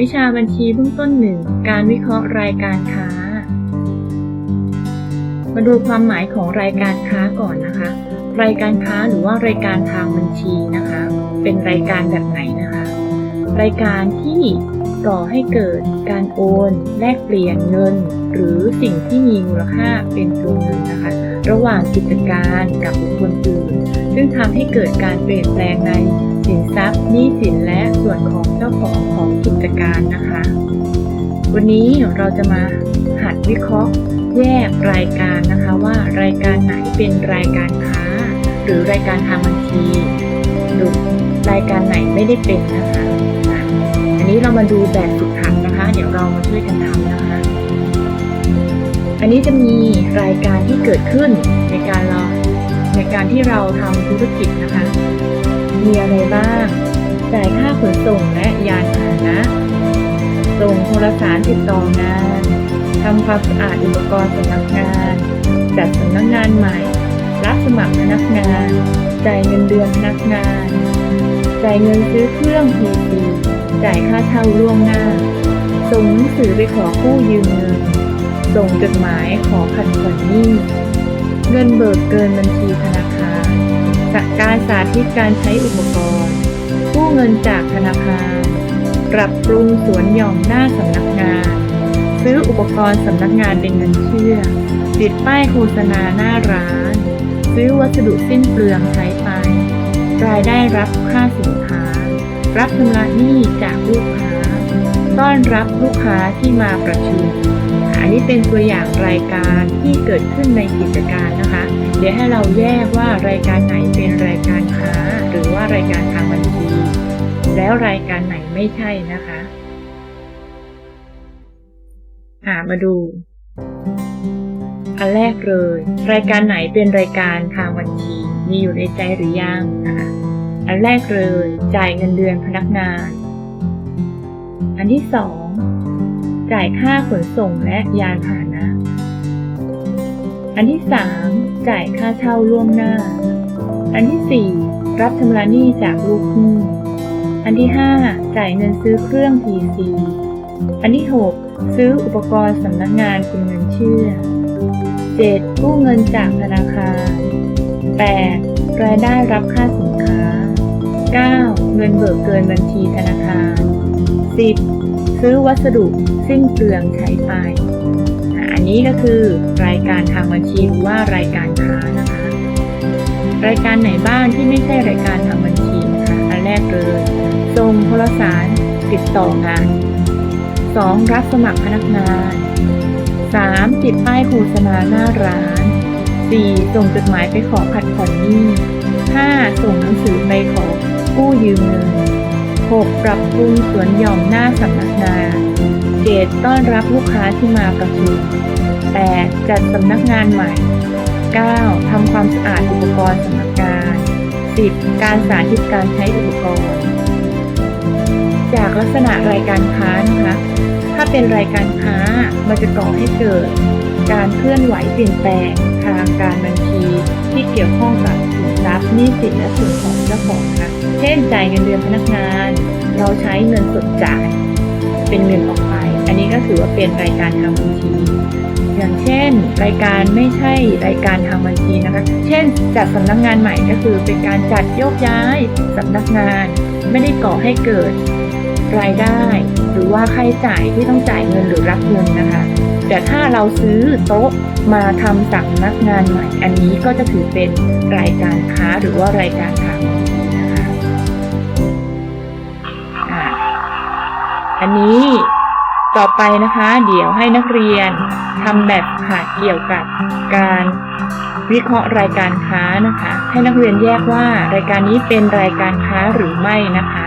วิชาบัญชีเบื้องต้นหนึ่งการวิเคราะห์รายการค้า มาดูความหมายของรายการค้าก่อนนะคะ รายการค้าหรือว่ารายการทางบัญชีนะคะ เป็นรายการแบบไหนนะคะ รายการที่ ก่อให้เกิดการโอน แลกเปลี่ยนเงิน หรือสิ่งที่มีมูลค่าเป็นตัวเงินนะคะ ระหว่างกิจการกับบุคคลอื่น ซึ่งทำให้เกิดการเปลี่ยนแปลงในสินทรัพย์หนี้สินและส่วนของเจ้าของของกิจการนะคะ วันนี้เราจะมาหัดวิเคราะห์แยกรายการนะคะว่ารายการไหนเป็นรายการค้า หรือรายการทางบัญชีหรือรายการไหนไม่ได้เป็นนะคะ นี้เรามาดูแบบฝึกหัดนะคะ เดี๋ยวเรามาช่วยกันทำนะคะ อันนี้จะมีรายการที่เกิดขึ้นในการเราในการที่เราทำธุรกิจนะคะ มีอะไรบ้างจ่ายค่าขนส่งและยานพาหนะส่งโทรสารติดต่องานทำความสะอาดอุปกรณ์สำนักงาน จัดสำนักงานใหม่ รับสมัครพนักงาน จ่ายเงินเดือนพนักงาน จ่ายเงินซื้อเครื่องพีซี จ่ายค่าเช่าล่วงหน้า ส่งหนังสือไปขอกู้ยืมเงิน ส่งจดหมายขอผัดผ่อนหนี้ เงินเบิกเกินบัญชีธนาคารจากการสาธิตการใช้อุปกรณ์ กู้เงินจากธนาคาร ปรับปรุงสวนหย่อมหน้าสำนักงาน ซื้ออุปกรณ์สำนักงานเป็นเงินเชื่อ ติดป้ายโฆษณาหน้าร้าน ซื้อวัสดุสิ้นเปลืองใช้ไป รายได้รับค่าสิน รับชำระหนี้จากลูกค้า ต้อนรับลูกค้าที่มาประชุมอันนี้เป็นตัวอย่างรายการที่เกิดขึ้นในกิจการนะคะ เดี๋ยวให้เราแยกว่ารายการไหนเป็นรายการค้า หรือว่ารายการทางบัญชี แล้วรายการไหนไม่ใช่นะคะอ่ามาดู อันแรกเลย รายการไหนเป็นรายการทางบัญชี มีอยู่ในใจหรือยังนะคะ อันแรกเลย จ่ายเงินเดือนพนักงาน อันที่สองจ่ายค่าขนส่งและยานพาหนะ อันที่สามจ่ายค่าเช่าล่วงหน้า อันที่สี่รับชำระหนี้จากลูกหนี้อันที่ห้าจ่ายเงินซื้อเครื่อง PC อันที่หกซื้ออุปกรณ์สำนักงานเป็นเงินเชื่อ 7. กู้เงินจากธนาคาร 8. รายได้รับค่าสินค้า 9. เงินเบิกเกินบัญชีธนาคาร 10. ซื้อวัสดุสิ้นเปลืองใช้ไป อันนี้ก็คือรายการทางบัญชีหรือว่ารายการค้านะคะ รายการไหนบ้างที่ไม่ใช่รายการทางบัญชีนะคะอันแรกเลยส่งโทรสารติดต่องาน 2. รับสมัครพนักงาน 3. ติดป้ายโฆษณาหน้าร้าน 4. ส่งจดหมายไปขอผัดผ่อนหนี้ 5. ส่งหนังสือไปขอ กู้ยืมเงิน 6. ปรับปรุงสวนหย่อมหน้าสำนักงาน 7. ต้อนรับลูกค้าที่มาประชุม 8. จัดสำนักงานใหม่ 9. ทำความสะอาดอุปกรณ์สำนักงาน 10. การสาธิตการใช้อุปกรณ์ จากลักษณะรายการค้านะคะ ถ้าเป็นรายการค้ามันจะก่อให้เกิด การเคลื่อนไหวเปลี่ยนแปลงทางการบัญชีที่เกี่ยวข้องกับ รัพย์หนี้สินและส่วนของเจ้าของนะคะเช่นจ่ายเงินเดือนพนักงาน เราใช้เงินสดจ่าย เป็นเงินออกไป อันนี้ก็ถือว่าเป็นรายการทางบัญชี อย่างเช่น รายการไม่ใช่รายการทางบัญชีนะคะ เช่น จัดสำนักงานใหม่ก็คือเป็นการจัดโยกย้ายสำนักงาน ไม่ได้ก่อให้เกิดรายได้ หรือว่าค่าใช้จ่ายที่ต้องจ่ายเงินหรือรับเงินนะคะ แต่ถ้าเราซื้อโต๊ะมาทำสำนักงานใหม่ อันนี้ก็จะถือเป็นรายการค้าหรือว่ารายการทางนะคะอ่าอันนี้ต่อไปนะคะ เดี๋ยวให้นักเรียนทำแบบค่ะเกี่ยวกับการวิเคราะห์รายการค้านะคะ ให้นักเรียนแยกว่ารายการนี้เป็นรายการค้าหรือไม่นะคะ